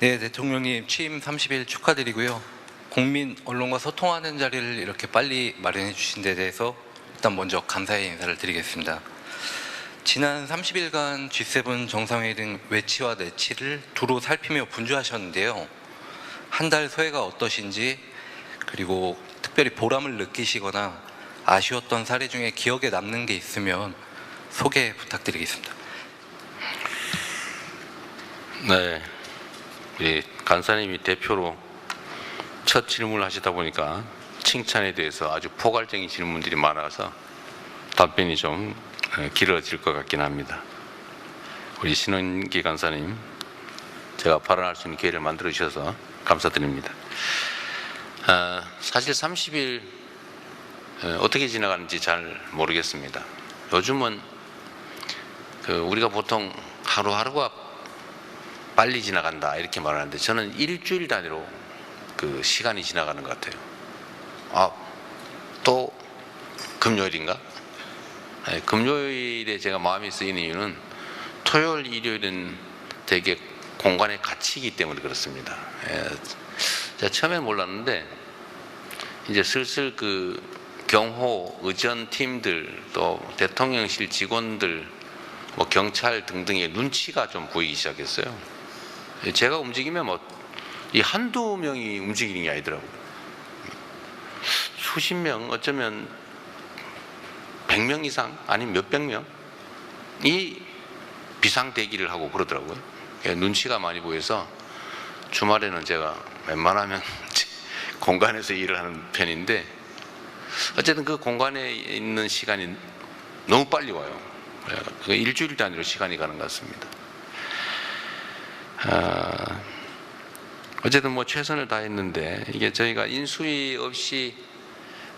네, 대통령님 취임 30일 축하드리고요. 국민 언론과 소통하는 자리를 이렇게 빨리 마련해 주신 데 대해서 일단 먼저 감사의 인사를 드리겠습니다. 지난 30일간 G7 정상회의 등 외치와 내치를 두루 살피며 분주하셨는데요. 한 달 소회가 어떠신지 그리고 특별히 보람을 느끼시거나 아쉬웠던 사례 중에 기억에 남는 게 있으면 소개 부탁드리겠습니다. 네, 간사님이 대표로 첫 질문을 하시다 보니까 칭찬에 대해서 아주 포괄적인 질문들이 많아서 답변이 좀 에, 길어질 것 같긴 합니다. 우리 신원기 간사님, 제가 발언할 수 있는 기회를 만들어 주셔서 감사드립니다. 아, 사실 30일 에, 어떻게 지나가는지 잘 모르겠습니다. 요즘은 그 우리가 보통 하루하루가 빨리 지나간다 이렇게 말하는데 저는 일주일 단위로 그 시간이 지나가는 것 같아요. 아, 또 금요일인가? 네, 금요일에 제가 마음이 쓰이는 이유는 토요일, 일요일은 되게 공간에 갇히기 때문에 그렇습니다. 예, 제가 처음엔 몰랐는데 이제 슬슬 그 경호, 의전 팀들 또 대통령실 직원들 뭐 경찰 등등의 눈치가 좀 보이기 시작했어요. 제가 움직이면 뭐 이 한두 명이 움직이는 게 아니더라고요. 수십 명, 어쩌면 백 명 이상, 아니면 몇백 명이 비상 대기를 하고 그러더라고요. 예, 눈치가 많이 보여서 주말에는 제가 웬만하면 공간에서 일을 하는 편인데 어쨌든 그 공간에 있는 시간이 너무 빨리 와요. 예, 그 일주일 단위로 시간이 가는 것 같습니다. 아, 어쨌든 뭐 최선을 다했는데 이게 저희가 인수위 없이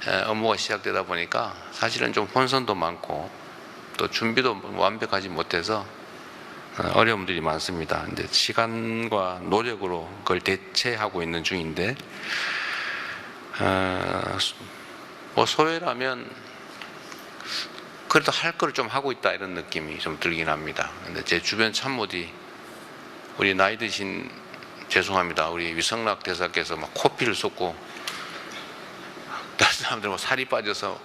에, 업무가 시작되다 보니까 사실은 좀 혼선도 많고 또 준비도 완벽하지 못해서 어, 어려움들이 많습니다. 근데 시간과 노력으로 그걸 대체하고 있는 중인데 어, 뭐 소외라면 그래도 할 걸 좀 하고 있다 이런 느낌이 좀 들긴 합니다. 근데 제 주변 참모들이 우리 나이 드신 죄송합니다. 우리 위성락 대사께서 막 코피를 쏟고 다른 사람들 뭐 살이 빠져서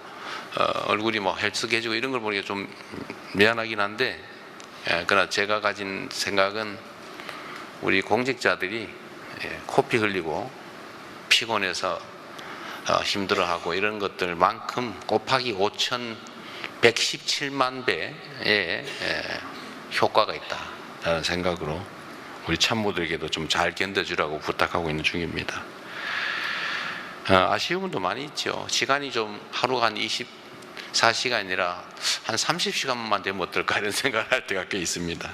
어, 얼굴이 뭐 헬스개지고 이런 걸 보니까 좀 미안하긴 한데 예, 그러나 제가 가진 생각은 우리 공직자들이 예, 코피 흘리고 피곤해서 어, 힘들어하고 이런 것들만큼 곱하기 5,117만 배의 예, 효과가 있다라는 생각으로 우리 참모들에게도 좀 잘 견뎌주라고 부탁하고 있는 중입니다. 어, 아쉬운 분도 많이 있죠. 시간이 좀 하루가 한 24시간이 아니라 한 30시간만 되면 어떨까 이런 생각을 할 때가 꽤 있습니다.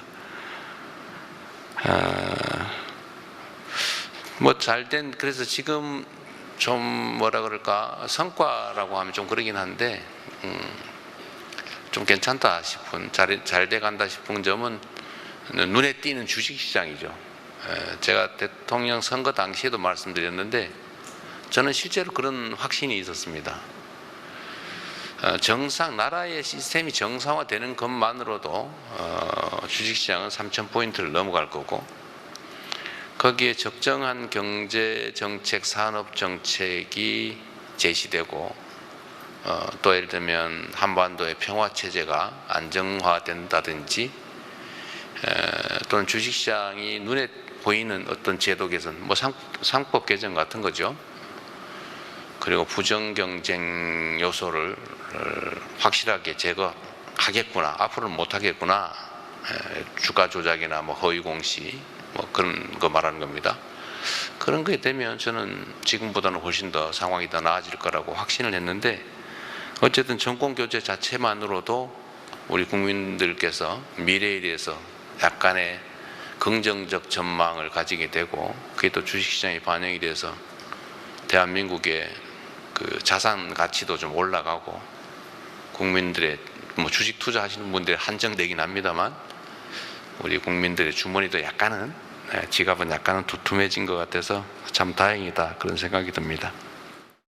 뭐잘 된 그래서 지금 좀 뭐라 그럴까 성과라고 하면 좀 그러긴 한데 음, 좀 괜찮다 싶은 잘 잘 돼간다 싶은 점은 눈에 띄는 주식시장이죠. 에, 제가 대통령 선거 당시에도 말씀드렸는데 저는 실제로 그런 확신이 있었습니다. 어, 정상 나라의 시스템이 정상화되는 것만으로도 어, 주식시장은 3천 포인트를 넘어갈 거고 거기에 적정한 경제 정책, 산업 정책이 제시되고 어, 또 예를 들면 한반도의 평화 체제가 안정화된다든지 에, 또는 주식시장이 눈에 보이는 어떤 제도 개선, 뭐 상, 상법 개정 같은 거죠. 그리고 부정 경쟁 요소를 어, 확실하게 제거하겠구나, 앞으로는 못하겠구나. 에, 주가 조작이나 뭐 허위 공시 뭐 그런 거 말하는 겁니다. 그런 거에 되면 저는 지금보다는 훨씬 더 상황이 더 나아질 거라고 확신을 했는데 어쨌든 정권 교체 자체만으로도 우리 국민들께서 미래에 대해서 약간의 긍정적 전망을 가지게 되고 그게 또 주식시장에 반영이 돼서 대한민국의 그 자산 가치도 좀 올라가고 국민들의 뭐 주식 투자하시는 분들이 한정되긴 합니다만 우리 국민들의 주머니도 약간은 예, 지갑은 약간은 두툼해진 것 같아서 참 다행이다 그런 생각이 듭니다.